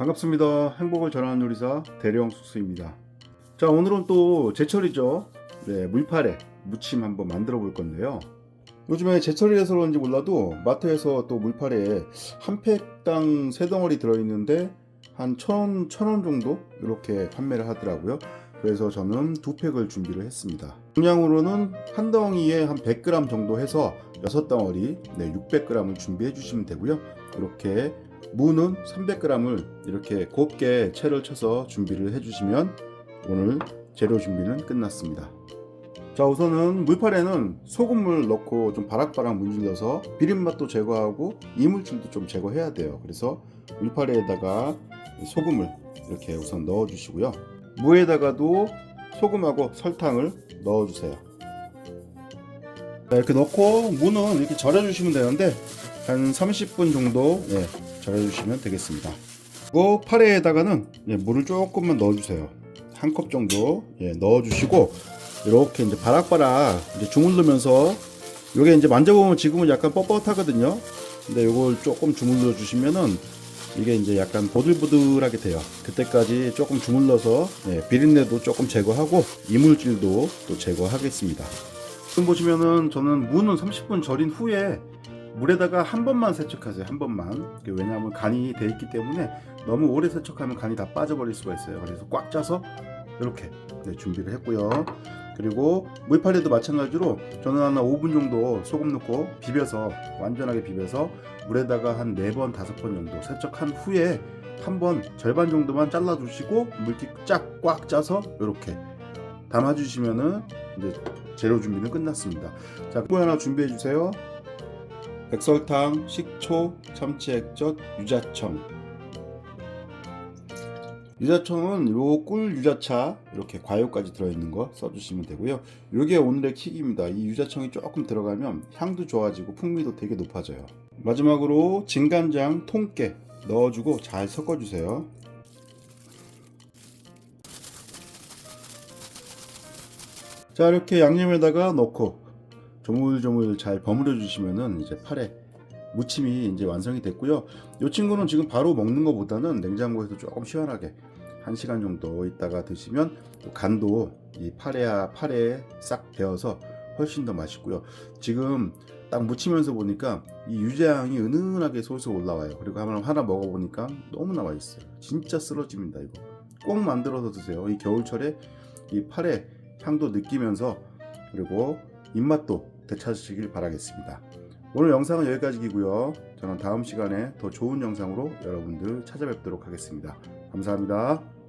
반갑습니다. 행복을 전하는 요리사 대령 숙수입니다. 자 오늘은 또 제철이죠. 네 물파래 무침 한번 만들어 볼 건데요. 요즘에 제철이라서 그런지 몰라도 마트에서 또 물파래 한 팩당 세 덩어리 들어있는데 한 천, 천원 정도 이렇게 판매를 하더라고요. 그래서 저는 두 팩을 준비를 했습니다. 용량으로는 한 덩이에 한 100g 정도 해서 6덩어리 네, 600g을 준비해 주시면 되고요. 이렇게 무는 300g을 이렇게 곱게 채를 쳐서 준비를 해주시면 오늘 재료 준비는 끝났습니다. 자 우선은 물파래는 소금물 넣고 좀 바락바락 문질러서 비린맛도 제거하고 이물질도 좀 제거해야 돼요. 그래서 물파래에다가 소금을 이렇게 우선 넣어 주시고요. 무에다가도 소금하고 설탕을 넣어 주세요. 자, 이렇게 넣고 무는 이렇게 절여주시면 되는데 한 30분 정도 예, 절여주시면 되겠습니다. 그리고 파래에다가는 예, 물을 조금만 넣어주세요. 한 컵 정도 예, 넣어주시고 이렇게 이제 바락바락 이제 주물르면서 이게 이제 만져보면 지금은 약간 뻣뻣하거든요. 근데 이걸 조금 주물러 주시면은 이게 이제 약간 보들보들하게 돼요. 그때까지 조금 주물러서 예, 비린내도 조금 제거하고 이물질도 또 제거하겠습니다. 지금 보시면은 저는 무는 30분 절인 후에 물에다가 한 번만 세척하세요. 한 번만. 왜냐하면 간이 돼 있기 때문에 너무 오래 세척하면 간이 다 빠져버릴 수가 있어요. 그래서 꽉 짜서 이렇게 네, 준비를 했고요. 그리고 물파래도 마찬가지로 저는 한 5분 정도 소금 넣고 비벼서 완전하게 비벼서 물에다가 한 4번, 5번 정도 세척한 후에 한 번 절반 정도만 잘라 주시고 물기 쫙 꽉 짜서 이렇게 담아 주시면은 이제 재료 준비는 끝났습니다. 자, 꿀 하나 준비해 주세요. 백설탕, 식초, 참치 액젓, 유자청. 유자청은 요 꿀 유자차 이렇게 과육까지 들어있는 거 써주시면 되고요. 요게 오늘의 킥입니다. 이 유자청이 조금 들어가면 향도 좋아지고 풍미도 되게 높아져요. 마지막으로 진간장, 통깨 넣어주고 잘 섞어주세요. 자 이렇게 양념에다가 넣고 조물조물 잘 버무려 주시면은 이제 파래 무침이 이제 완성이 됐고요. 이 친구는 지금 바로 먹는 것보다는 냉장고에서 조금 시원하게 한 시간 정도 있다가 드시면 또 간도 이 파래야 파래에 싹 배어서 훨씬 더 맛있고요. 지금 딱 무치면서 보니까 이 유자향이 은은하게 솔솔 올라와요. 그리고 하나 하나 먹어보니까 너무나 맛있어요. 진짜 쓰러집니다 이거. 꼭 만들어서 드세요. 이 겨울철에 이 파래 향도 느끼면서 그리고 입맛도 되찾으시길 바라겠습니다. 오늘 영상은 여기까지이고요. 저는 다음 시간에 더 좋은 영상으로 여러분들 찾아뵙도록 하겠습니다. 감사합니다.